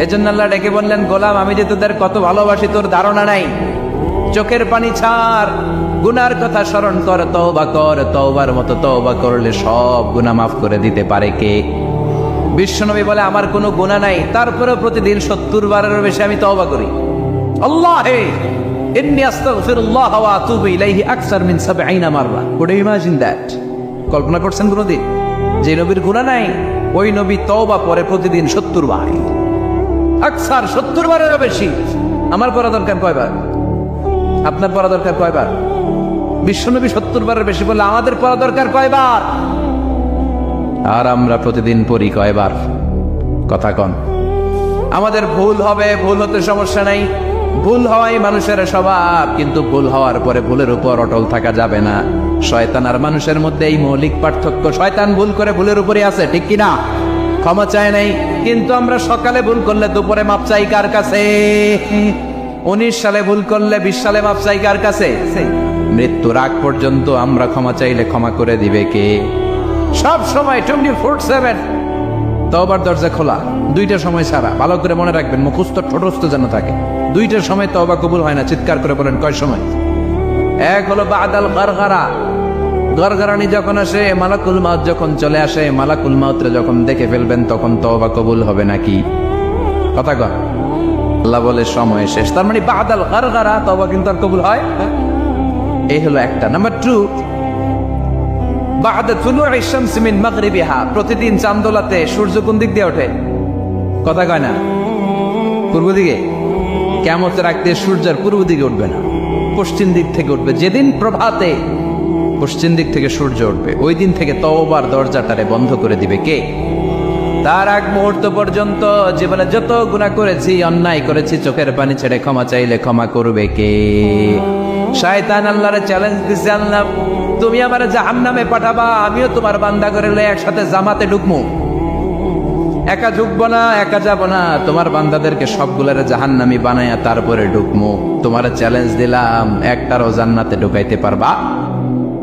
এজন্য আল্লাহ ডেকে বললেন, গোলাম, আমি যে তোদের কত ভালোবাসি, তোর ধারণা নাই। চোখের পানি ছাড়। গুনার কথা স্মরণ কর, তওবা কর। তওবার মতো তওবা করলে সব গুনাহ মাফ করে দিতে পারে কে? বিশ্বনবী বলে, আমার কোনো গুণা নাই। তারপরেও প্রতিদিন সত্তর বারেরও বেশি আমি তওবা করি। আল্লাহ হে ইন্নি আস্তাগফিরুল্লাহ ওয়া আতুবু ইলাইহি আকসার মিন 70 মাররা। কুড ইউ ইমাজিন দ্যাট কল্পনা করছেন কোনোদিন? যে নবীর গুণা নাই, ওই নবী তওবা পরে প্রতিদিন সত্তর বার। আকসার সত্তর বারেরও বেশি। আমার পড়া দরকার কয়বার? আপনার পড়া দরকার কয়বার? বিশ্বনবী সত্তর বারের বেশি বললে, আমাদের পড়া দরকার কয়বার? আর আমরা প্রতিদিন পড়ি কয়বার? কথা কন। আমাদের ভুল হবে, ভুল হতে সমস্যা নাই। ভুল হওয়াই মানুষের স্বভাব, কিন্তু ভুল হওয়ার পরে ভুলের উপর অটল থাকা যাবে না। শয়তান আর মানুষের মধ্যে এই মৌলিক পার্থক্য, শয়তান ভুল করে ভুলের উপরে আছে, ঠিক কিনা? ক্ষমা চায় নাই। কিন্তু আমরা সকালে ভুল করলে দুপুরে মাপ চাই কার কাছে? উনিশ সালে ভুল করলে বিশ সালে মাপ চাই কার কাছে? মৃত্যুর আগ পর্যন্ত আমরা ক্ষমা চাইলে ক্ষমা করে দিবে কে? সব সময় টোয়েন্টি ফোর সেভেন। তবার দরজা খোলা। দুইটা সময় ছাড়া ভালো করে মনে রাখবেন, মুখস্থ ঠোঁটস্থ যেন থাকে। দুইটার সময় তবা কবুল হয় না। চিৎকার করে বলেন, কয় সময়? এক হলো বাদাল গারগারা। গরগরানি যখন আসে, মালাকুল মাউত যখন চলে আসে, মালাকুল মাউতরে যখন দেখে ফেলবেন, তখন তবা কবুল হবে নাকি? কথা কর আল্লাহ বলে, সময় শেষ। তার মানে বাদাল গারগারা তবা কিন্তু আর কবুল হয়? এই হলো একটা। নাম্বার টু প্রতিদিন চান্দোলাতে সূর্য কোন দিক দিয়ে ওঠে? কথা কয় না? পূর্ব দিকে? কেমতের রাখ দিয়ে সূর্যের পূর্ব দিকে উঠবে না। পশ্চিম দিক থেকে উঠবে। যেদিন প্রভাতে পশ্চিম দিক থেকে সূর্য উঠবে। ওই দিন থেকে তওবার দরজাটারে বন্ধ করে দিবে কে? তার এক মুহূর্ত পর্যন্ত জীবনে যত গুণা করেছি, অন্যায় করেছি, চোখের পানি ছেড়ে ক্ষমা চাইলে ক্ষমা করবে কে? শায়তান আল্লাহরে চ্যালেঞ্জ দিছে, আল্লাহ, তুমি আমার জাহান নামে পাঠাবা, আমিও তোমার বান্দা করে লয়ে একসাথে জামাতে ঢুকমু। একা ঢুকবো না, একা যাব না, তোমার বান্দাদেরকে সবগুলারে জাহান নামি বানাইয়া তারপরে ঢুকমু। তোমার চ্যালেঞ্জ দিলাম, একটারও জান্নাতে ঢুকাইতে পারবা?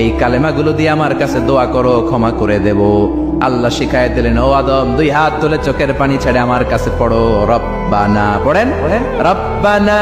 এই কালেমাগুলো দিয়ে আমার কাছে দোয়া করো, ক্ষমা করে দেব। আল্লাহ শিখায় দিলেন, ও আদম, দুই হাত তুলে চোখের পানি ছেড়ে আমার কাছে পড়ো। রব্বানা, পড়েন? রব্বানা